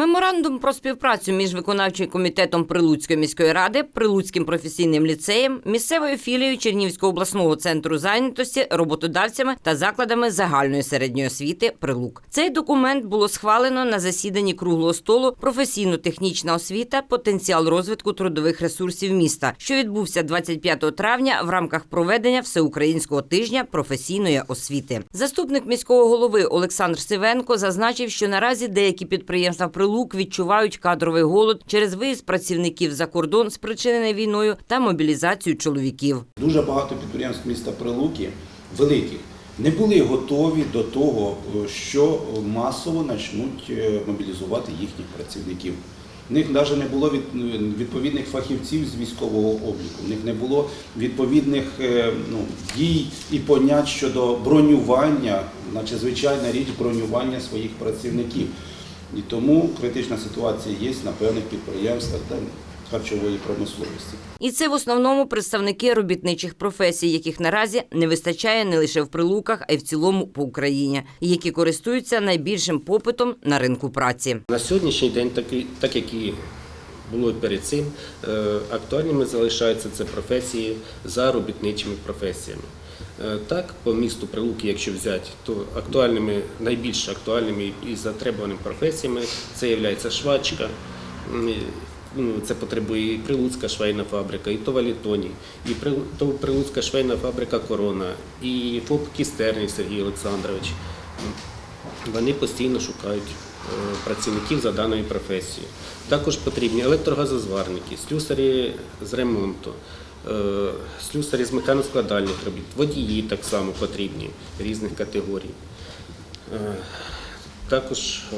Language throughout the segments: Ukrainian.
Меморандум про співпрацю між виконавчим комітетом Прилуцької міської ради, Прилуцьким професійним ліцеєм, місцевою філією Чернівського обласного центру зайнятості, роботодавцями та закладами загальної середньої освіти Прилук. Цей документ було схвалено на засіданні круглого столу професійно-технічна освіта, потенціал розвитку трудових ресурсів міста, що відбувся 25 травня в рамках проведення всеукраїнського тижня професійної освіти. Заступник міського голови Олександр Сивенко зазначив, що наразі деякі підприємства Прилук відчувають кадровий голод через виїзд працівників за кордон, спричинений війною, та мобілізацію чоловіків. Дуже багато підприємств міста Прилуки, великих, не були готові до того, що масово почнуть е, мобілізувати їхніх працівників. В них навіть не було відповідних фахівців з військового обліку, в них не було відповідних е, ну, дій і понять щодо бронювання, наче звичайна річ бронювання своїх працівників. І тому критична ситуація є на певних підприємствах там, харчової промисловості. І це в основному представники робітничих професій, яких наразі не вистачає не лише в прилуках, а й в цілому по Україні, і які користуються найбільшим попитом на ринку праці. На сьогоднішній день, так, і- так як і було перед цим, е, актуальними залишаються це професії за робітничими професіями. Е, Так, по місту Прилуки, якщо взяти, то актуальними, найбільш актуальними і затребуваними професіями це є швачка, ну, це потребує і Прилуцька швейна фабрика, і Товалітоні, і Прилуцька швейна фабрика Корона, і ФОП Кістерній Сергій Олександрович. Вони постійно шукають е, працівників за даною професією. Також потрібні електрогазозварники, слюсарі з ремонту, слюсарі з механоскладальних робіт, водії так само потрібні різних категорій. Е, Також, е,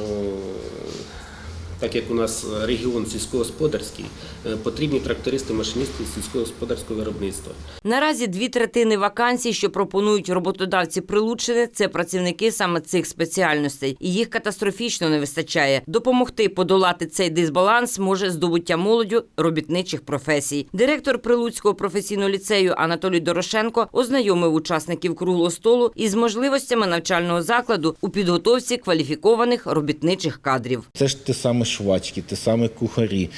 так як у нас регіон сільськогосподарський, е, потрібні трактористи, машиністи сільськогосподарського виробництва. Наразі дві третини вакансій, що пропонують роботодавці Прилуччини, це працівники саме цих спеціальностей, і їх катастрофічно не вистачає. Допомогти подолати цей дисбаланс може здобуття молоддю робітничих професій. Директор Прилуцького професійного ліцею Анатолій Дорошенко ознайомив учасників круглого столу із можливостями навчального закладу у підготовці кваліфікованих робітничих кадрів. Це ж ті самі швачки, те саме кухарі,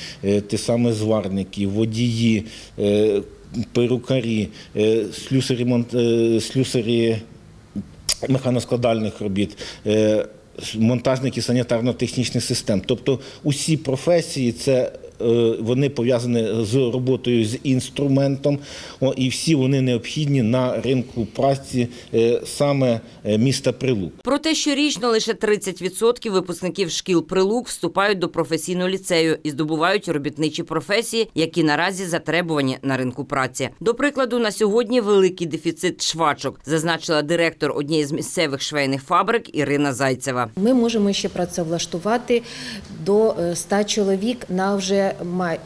те саме зварники, водії, е, перукарі, е, слюсарі, е, слюсарі механоскладальних робіт. е, Монтажники санітарно-технічних систем, тобто усі професії, це е, вони пов'язані з роботою з інструментом, о, і всі вони необхідні на ринку праці е, саме е, міста Прилук. Проте щорічно лише 30% випускників шкіл прилук вступають до професійного ліцею і здобувають робітничі професії, які наразі затребувані на ринку праці. До прикладу, на сьогодні великий дефіцит швачок, зазначила директор однієї з місцевих швейних фабрик Ірина Зайцева. Ми можемо ще працевлаштувати до е, 100 чоловік на вже май-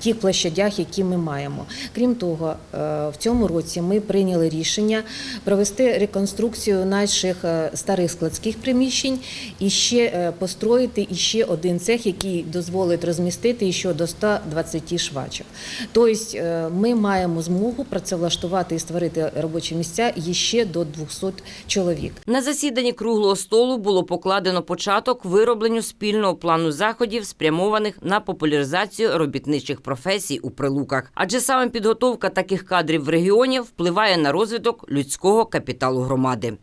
тих площадях, які ми маємо. Крім того, е, в цьому році ми прийняли рішення провести реконструкцію наших е, старих складських приміщень і ще е, построїти іще один цех, який дозволить розмістити ще до 120 швачок. Тобто ми маємо змогу працевлаштувати і створити робочі місця ще до 200 чоловік. На засіданні круглого столу було покладено початок виробленню спільного плану заходів, спрямованих на популяризацію робітничих професій у прилуках. Адже саме підготовка таких кадрів в регіоні впливає на розвиток людського капіталу громади.